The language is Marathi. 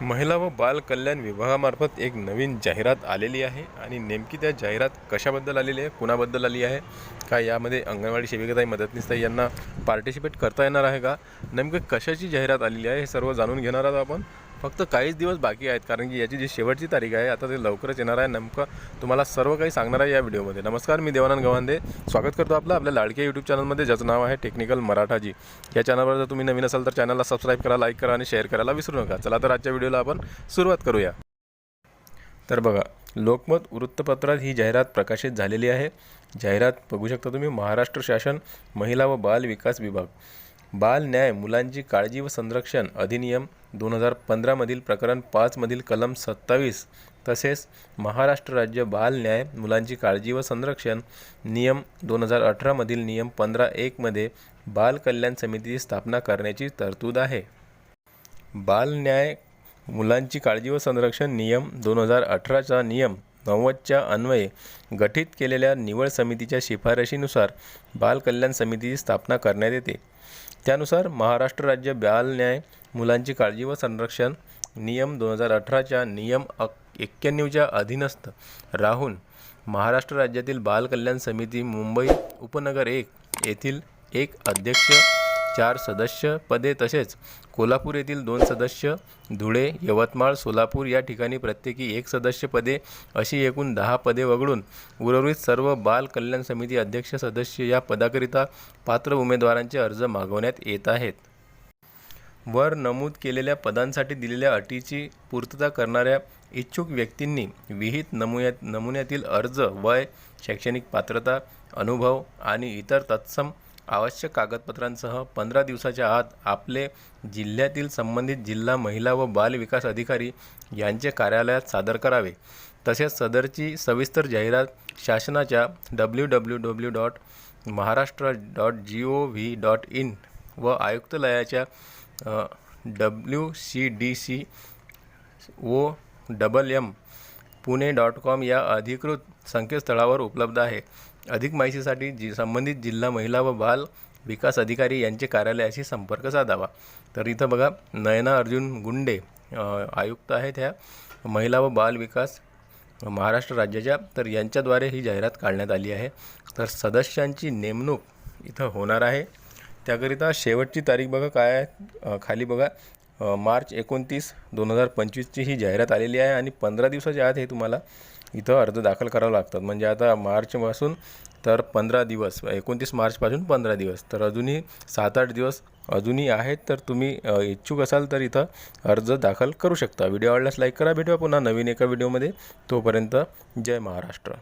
महिला व बाल कल्याण विभागामार्फत एक नवीन जाहिरात आलेली आहे आणि नेमकी त्या जाहिरात कशाबद्दल आलेली आहे कुणाबद्दल आली आहे का यामध्ये अंगणवाडी सेविकाताई मदतनीसताई यांना पार्टिसिपेट करता येणार आहे का? नेमकं कशाची जाहिरात आलेली आहे हे सर्व जाणून घेणार आहोत आपण. फक्त काहीच दिवस बाकी आहेत कारण की याची जी शेवटची तारीख आहे आता ते लवकरच येणार आहे. नेमकं तुम्हाला सर्व काही सांगणार आहे या व्हिडिओमध्ये. नमस्कार मी देवानंद गवांदे स्वागत करतो आपलं आपल्या लाडक्या यूट्यूब चॅनलमध्ये ज्याचं नाव आहे टेक्निकल मराठाजी. या चॅनलवर जर तुम्ही नवीन असाल तर चॅनलला सबस्क्राईब करा लाईक करा आणि शेअर करायला विसरू नका. चला तर आजच्या व्हिडिओला आपण सुरुवात करूया. तर बघा लोकमत वृत्तपत्रात ही जाहिरात प्रकाशित झालेली आहे. जाहिरात बघू शकता तुम्ही महाराष्ट्र शासन महिला व बाल विकास विभाग. बाल न्याय मुलांची काळजी व संरक्षण अधिनियम दोन हजार पंधरामधील प्रकरण पाचमधील कलम सत्तावीस तसेच महाराष्ट्र राज्य बाल न्याय मुलांची काळजी व संरक्षण नियम दोन हजार अठरामधील नियम पंधरा एकमध्ये बाल कल्याण समितीची स्थापना करण्याची तरतूद आहे. बाल न्याय मुलांची काळजी व संरक्षण नियम दोन हजार अठराचा नियम नव्वदच्या अन्वये गठीत केलेल्या निवड समितीच्या शिफारशीनुसार बाल कल्याण समितीची स्थापना करण्यात येते. त्यानुसार महाराष्ट्र राज्य बाल न्याय मुलांची काळजी व संरक्षण नियम दोन हजार अठराच्या नियम अक एक्क्याण्णवच्या अधीनस्थ राहून महाराष्ट्र राज्यातील बाल कल्याण समिती मुंबई उपनगर एक येथील एक अध्यक्ष चार सदस्य पदे तसेच कोल्हापूर येथील दोन सदस्य धुळे यवतमाळ सोलापूर या ठिकाणी प्रत्येकी एक सदस्य पदे अशी एकूण दहा पदे वगळून उर्वरित सर्व बाल कल्याण समिती अध्यक्ष सदस्य या पदाकरिता पात्र उमेदवारांचे अर्ज मागवण्यात येत आहेत. वर नमूद केलेल्या पदांसाठी दिलेल्या अटीची पूर्तता करणाऱ्या इच्छुक व्यक्तींनी विहित नमुन्यात नमुन्यातील अर्ज वय शैक्षणिक पात्रता अनुभव आणि इतर तत्सम आवश्यक कागदपत्रांसह पंधरा दिवसाच्या आत आपले जिल्ह्यातील संबंधित जिल्हा महिला व बाल विकास अधिकारी यांचे कार्यालयात सादर करावे. तसेच सदरची सविस्तर जाहिरात शासनाच्या W W W dot Maharashtra dot G O V dot in व आयुक्तालयाच्या W C D C O double M Pune dot com या अधिकृत संकेतस्थळावर उपलब्ध आहे. अधिक माहितीसाठी जी संबंधित जिल्हा महिला व बाल विकास अधिकारी यांचे कार्यालयाशी संपर्क साधावा. तर इथं बघा नयना अर्जुन गुंडे आयुक्त आहेत ह्या. महिला व बाल विकास महाराष्ट्र राज्याच्या तर यांच्याद्वारे ही जाहिरात काढण्यात आली आहे. तर सदस्यांची नेमणूक इथं होणार आहे. त्याकरिता शेवटची तारीख बघा काय आहे? खाली बघा. मार्च एकोणतीस दोन हजार पंचवीसची ही जाहिरात आलेली आहे आणि पंधरा दिवसाच्या आत हे तुम्हाला इथं अर्ज दाखल करावं लागतात. म्हणजे आता मार्चपासून तर पंधरा दिवस एकोणतीस मार्चपासून पंधरा दिवस तर अजूनही सात आठ दिवस अजूनही आहेत तर तुम्ही इच्छुक असाल तर इथं अर्ज दाखल करू शकता. व्हिडिओ आवडल्यास लाईक करा. भेटूया पुन्हा नवीन एका व्हिडिओमध्ये. तोपर्यंत जय महाराष्ट्र.